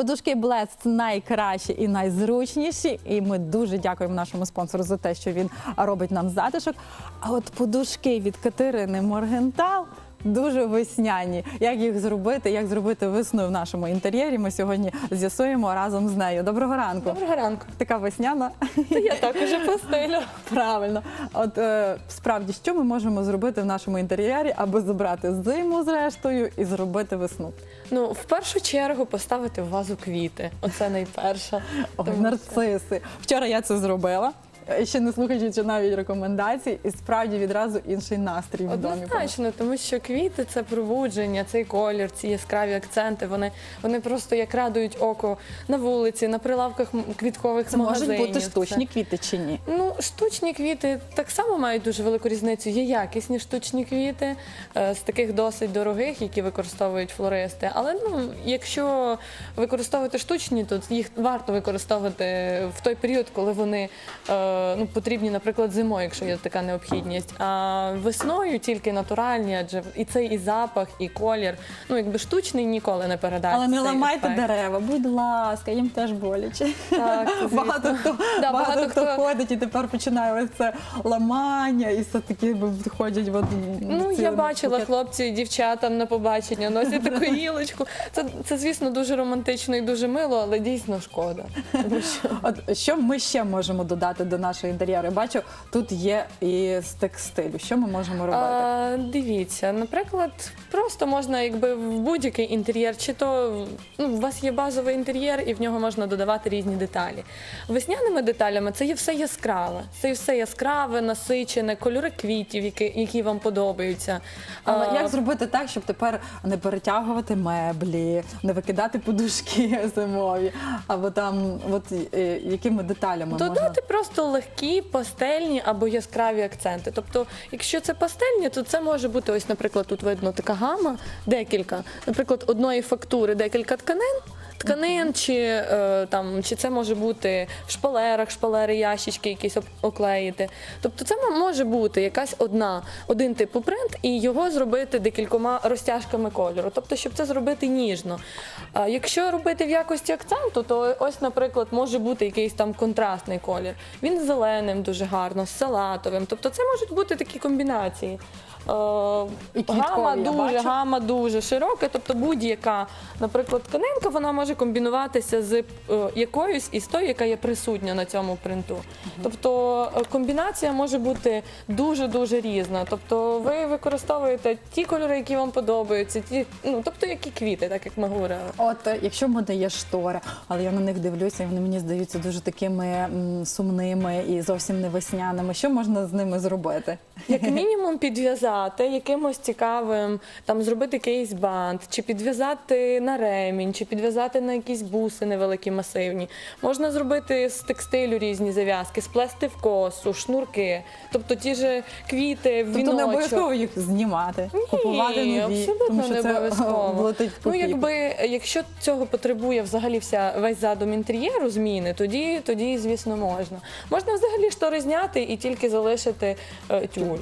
Подушки Blest найкращі і найзручніші. І ми дуже дякуємо нашому спонсору за те, що він робить нам затишок. А от подушки від Катерини Моргентал. Дуже весняні. Як їх зробити, як зробити весну в нашому інтер'єрі? Ми сьогодні з'ясуємо разом з нею. Доброго ранку. Доброго ранку. Така весняна. Я так уже по стилю. Правильно. От е, справді, що ми можемо зробити в нашому інтер'єрі, аби забрати зиму зрештою і зробити весну? Ну, в першу чергу поставити в вазу квіти. Оце найперше. Ой, Тому нарциси. Вчора я це зробила. Е, Ще не слухаючи навіть рекомендацій, і справді відразу інший настрій в домі. Однозначно, тому що квіти це пробудження, цей колір, ці яскраві акценти. Вони, вони просто як радують око на вулиці, на прилавках квіткових Це магазинів. можуть бути Це- штучні квіти чи ні? Ну, штучні квіти так само мають дуже велику різницю. Є якісні штучні квіти е, з таких досить дорогих, які використовують флористи. Але ну, якщо використовувати штучні, то їх варто використовувати в той період, коли вони е, ну, потрібні, наприклад, зимою, якщо є така необхідність. А весною тільки натуральні, адже і цей і запах, і колір. Ну, якби штучний ніколи не передасть. Але не цей ламайте ефект. дерева, будь ласка, їм теж боляче. Так, звісно. Багато хто, Да, багато багато хто хто- ходить і тепер починає ось це ламання, і все таки входять в одну. Ну, я бачила букет. хлопці і дівчатам на побачення носять таку гілочку. Це, це, звісно, дуже романтично і дуже мило, але дійсно шкода. Тому що От що ми ще можемо додати до нашого інтер'єру? Я Бачу, тут є і з текстилю. Що ми можемо робити? а, дивіться, наприклад, просто можна, якби в будь-який інтер'єр, чи то ну, у вас є базовий інтер'єр, і в нього можна додавати різні деталі. Весняними деталями це є все яскраве. Це є все яскраве, насичене, кольори квітів, які, які вам подобаються. Але А, як зробити так, щоб тепер не перетягувати меблі, не викидати подушки зимові, або там, от е, якими деталями можна? Просто легкі пастельні або яскраві акценти. Тобто, якщо це пастельні, то це може бути ось, наприклад, тут видно така гама, декілька, наприклад, одної фактури, декілька тканин. Тканин, чи е, там, чи це може бути в шпалерах, шпалери, ящички якісь оклеїти. Тобто це може бути якась одна, один типу принт, і його зробити декількома розтяжками кольору. Тобто, щоб це зробити ніжно. А якщо робити в якості акценту, то ось, наприклад, може бути якийсь там контрастний колір. Він з зеленим дуже гарно, з салатовим. Тобто це можуть бути такі комбінації. Е, І квіткові, гама я дуже, бачу. гама дуже широка, тобто будь-яка, наприклад, тканинка, вона може комбінуватися з е, якоюсь із тою, яка є присутня на цьому принту. Тобто е, комбінація може бути дуже-дуже різна. Тобто ви використовуєте ті кольори, які вам подобаються, ті, ну, тобто які квіти, так як ми говорили. От е, якщо в мене є штори, але я на них дивлюся, і вони мені здаються дуже такими сумними і зовсім не весняними. Що можна з ними зробити? Як мінімум підв'язати якимось цікавим, там зробити якийсь бант, чи підв'язати на ремінь, чи підв'язати на якісь буси невеликі масивні. Можна зробити з текстилю різні зав'язки, сплести в косу, шнурки, тобто ті ж квіти, Тобто не обов'язково їх знімати, купувати нові, абсолютно тому що не обов'язково. Ну, якби якщо цього потребує взагалі вся весь задум інтер'єру зміни, тоді, тоді звісно можна. Можна взагалі штори зняти і тільки залишити е, тюль.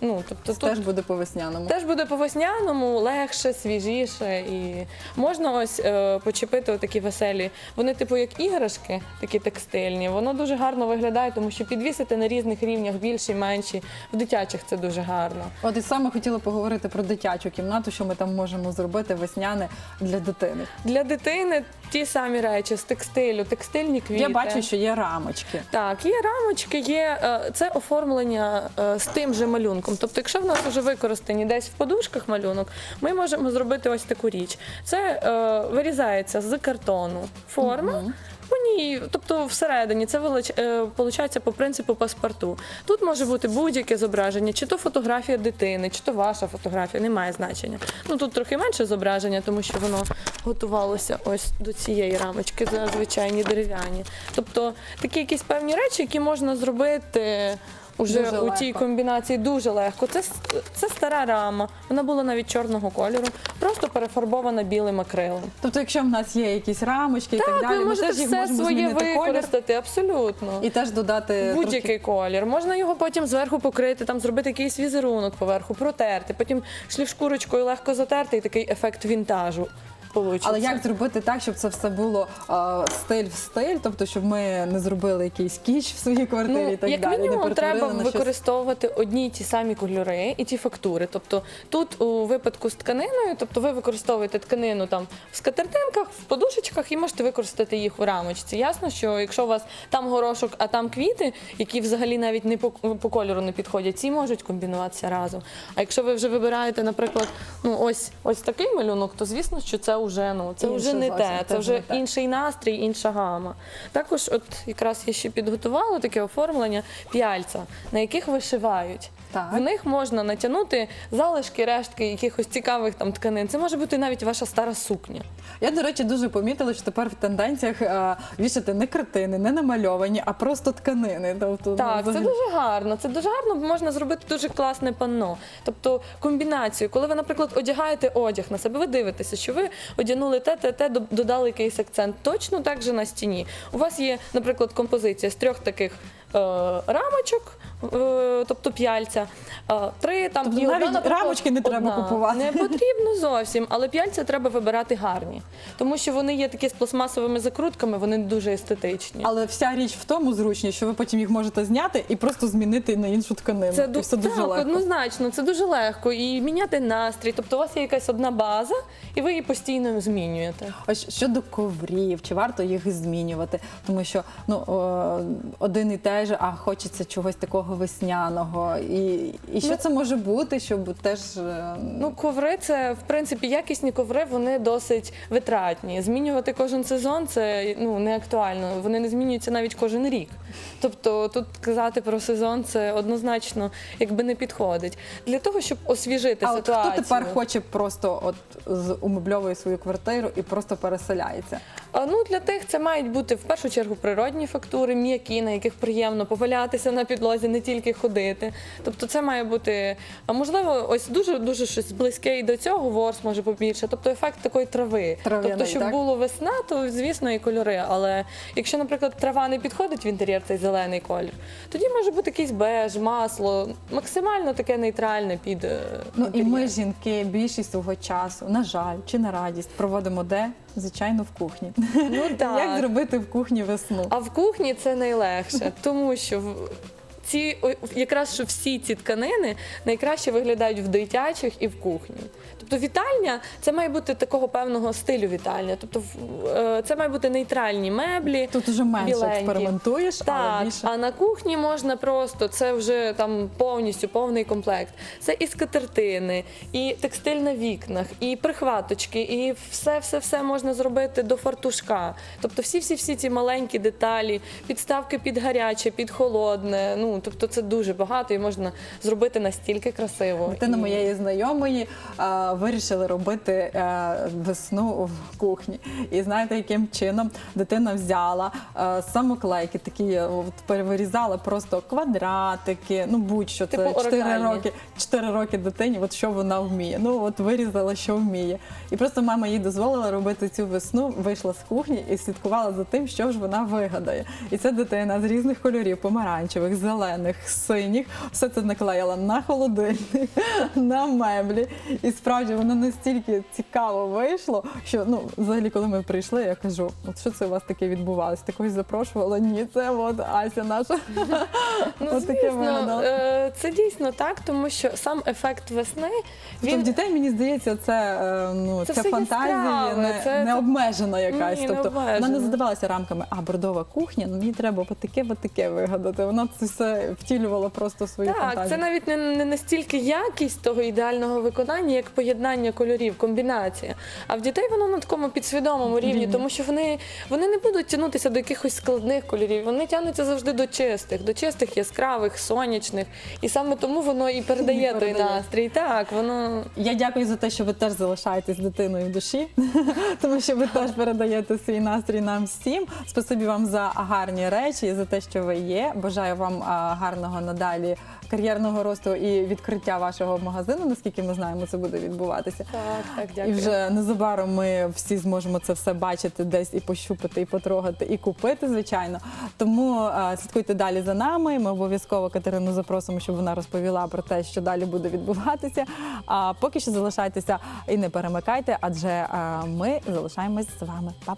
Ну тобто тут теж буде по весняному. Теж буде по весняному, легше, свіжіше, і можна ось е, почепити отакі веселі. Вони, типу, як іграшки, такі текстильні. Воно дуже гарно виглядає, тому що підвісити на різних рівнях більші, менші. В дитячих це дуже гарно. От і саме хотіла поговорити про дитячу кімнату, що ми там можемо зробити весняне для дитини. Для дитини ті самі речі з текстилю, текстильні квіти. Я бачу, що є рамочки. Так, є рамочки, є е, це оформлення е, з тим же малюнком. Тобто, якщо в нас вже використані десь в подушках малюнок, ми можемо зробити ось таку річ. Це е, вирізається з картону форма. По ній, тобто всередині, це виходить по принципу паспорту. Тут може бути будь-яке зображення, чи то фотографія дитини, чи то ваша фотографія, немає значення. Ну тут трохи менше зображення, тому що воно готувалося ось до цієї рамочки, за звичайні дерев'яні. Тобто такі якісь певні речі, які можна зробити. Уже Дуже у тій легко. комбінації дуже легко. Це, с- це стара рама. Вона була навіть чорного кольору, просто перефарбована білим акрилом. Тобто, якщо в нас є якісь рамочки і так, Так, далі, ви ми можете теж їх все можемо своє змінити колір використати, абсолютно. і теж додати Будь-який колір. Можна його потім зверху покрити, там зробити якийсь візерунок поверху, протерти, потім шліфшкурочкою легко затерти і такий ефект вінтажу. Получиться. Але як зробити так, щоб це все було е, стиль в стиль, тобто щоб ми не зробили якийсь кіч в своїй квартирі і так Ну, як далі. не мінімум, треба на щось- використовувати одні й ті самі кольори і ті фактури. Тобто тут у випадку з тканиною, тобто ви використовуєте тканину там в скатертинках, в подушечках і можете використати їх у рамочці. Ясно, що якщо у вас там горошок, а там квіти, які взагалі навіть не по, по кольору не підходять, ці можуть комбінуватися разом. А якщо ви вже вибираєте, наприклад, ну ось ось такий малюнок, то звісно, що це вже ну це Інше вже не зовсім, те, це вже не інший настрій, інша гама. Також, от якраз я ще підготувала таке оформлення п'яльця, на яких вишивають. Так. В них можна натягнути залишки, рештки якихось цікавих там тканин. Це може бути навіть ваша стара сукня. Я, до речі, дуже помітила, що тепер в тенденціях е, вішати не картини, не намальовані, а просто тканини. Тобто, ну, Так, це взагалі- дуже гарно. Це дуже гарно, бо можна зробити дуже класне панно. Тобто комбінацію, коли ви, наприклад, одягаєте одяг на себе, ви дивитеся, що ви одягнули те, те, те, до- додали якийсь акцент. Точно так же на стіні. У вас є, наприклад, композиція з трьох таких. е, Рамочок, тобто п'яльця, е, три там Тобто і одна, навіть наприклад, рамочки не треба одна. купувати. Не потрібно зовсім, але п'яльця треба вибирати гарні, тому що вони є такі з пластмасовими закрутками, вони дуже естетичні. Але вся річ в тому зручність, що ви потім їх можете зняти і просто змінити на іншу тканину. Це і все дуже так, легко. однозначно, це дуже легко. І міняти настрій. Тобто у вас є якась одна база, і ви її постійно змінюєте. Ось щодо коврів, чи варто їх змінювати? Тому що ну о, один і те ж, а хочеться чогось такого весняного. І, і що Ну, це може бути, щоб теж е, Ну, коври це в принципі якісні коври, вони досить витратні. Змінювати кожен сезон це ну не актуально. Вони не змінюються навіть кожен рік. Тобто тут казати про сезон це однозначно якби не підходить. Для того, щоб освіжити а от хто тепер хоче просто от з свою квартиру і просто переселяється? Ну, для тих це мають бути в першу чергу природні фактури, м'які, на яких приємно повалятися на підлозі, не тільки ходити. Тобто це має бути, а можливо, ось дуже дуже щось близьке і до цього, ворс може побільше. Тобто ефект такої трави. Трав'яний, тобто, щоб так? було весна, то звісно і кольори. Але якщо, наприклад, трава не підходить в інтер'єр, цей зелений колір, тоді може бути якийсь беж, масло, максимально таке нейтральне під е, Ну і ми, жінки, більшість свого часу, на жаль, чи на радість, проводимо де? Звичайно, в кухні. Ну, так. Як зробити в кухні весну? А в кухні це найлегше, тому що в- ці якраз що всі ці тканини найкраще виглядають в дитячих і в кухні. Тобто вітальня це має бути такого певного стилю вітальня. Тобто е, це має бути нейтральні меблі. Тут уже менше біленькі. експериментуєш, але Так, більше. а на кухні можна просто це вже там повністю повний комплект. Це і скатертини, і текстиль на вікнах, і прихваточки, і все, все, все можна зробити до фартушка. Тобто, всі, всі, всі ці маленькі деталі, підставки під гаряче, під холодне. Ну тобто, це дуже багато і можна зробити настільки красиво. Дитина І- моєї знайомої а, вирішили робити е, весну в кухні. І знаєте, яким чином дитина взяла е, самоклейки, такі е, от, перевирізала просто квадратики, ну будь-що це Типу 4 оригамі. роки, 4 роки дитині, от що вона вміє. Ну от вирізала, що вміє. І просто мама їй дозволила робити цю весну, вийшла з кухні і слідкувала за тим, що ж вона вигадає. І ця дитина з різних кольорів, помаранчевих, зелених, синіх, все це наклеїла на холодильник, на меблі. І справді воно настільки цікаво вийшло, що ну взагалі, коли ми прийшли, я кажу, от що це у вас таке відбувалося? Ти когось запрошувала? Ні, це от Ася наша. Ну, звісно, е, це дійсно так, тому що сам ефект весни Тобто в дітей, мені здається, це, е, ну, Це все фантазія не, це- не обмежена якась. Ні, не тобто вона не задавалася рамками, а бордова кухня, ну мені треба отаке, отаке вигадати. Вона це все втілювала просто свою Так, фантазію. це навіть не, не настільки якість того ідеального виконання, як поєднання кольорів, комбінація. А в дітей воно на такому підсвідомому рівні, тому що вони, вони не будуть тягнутися до якихось складних кольорів. Вони тягнуться завжди до чистих, до чистих, яскравих, сонячних. І саме тому воно і передає той передає. настрій. Так, воно Я дякую за те, що ви теж залишаєтесь дитиною в душі, тому що ви теж передаєте свій настрій нам всім. Спасибі вам за гарні речі і за те, що ви є. Бажаю вам а, гарного надалі кар'єрного росту і відкриття вашого магазину. Наскільки ми знаємо, це буде відбуватися. Так, так, І вже незабаром ми всі зможемо це все бачити десь і пощупати, і потрогати, і купити, звичайно. Тому е, слідкуйте далі за нами. Ми обов'язково Катерину запросимо, щоб вона розповіла про те, що далі буде відбуватися. А поки що залишайтеся і не перемикайте, адже е, ми залишаємось з вами. Па!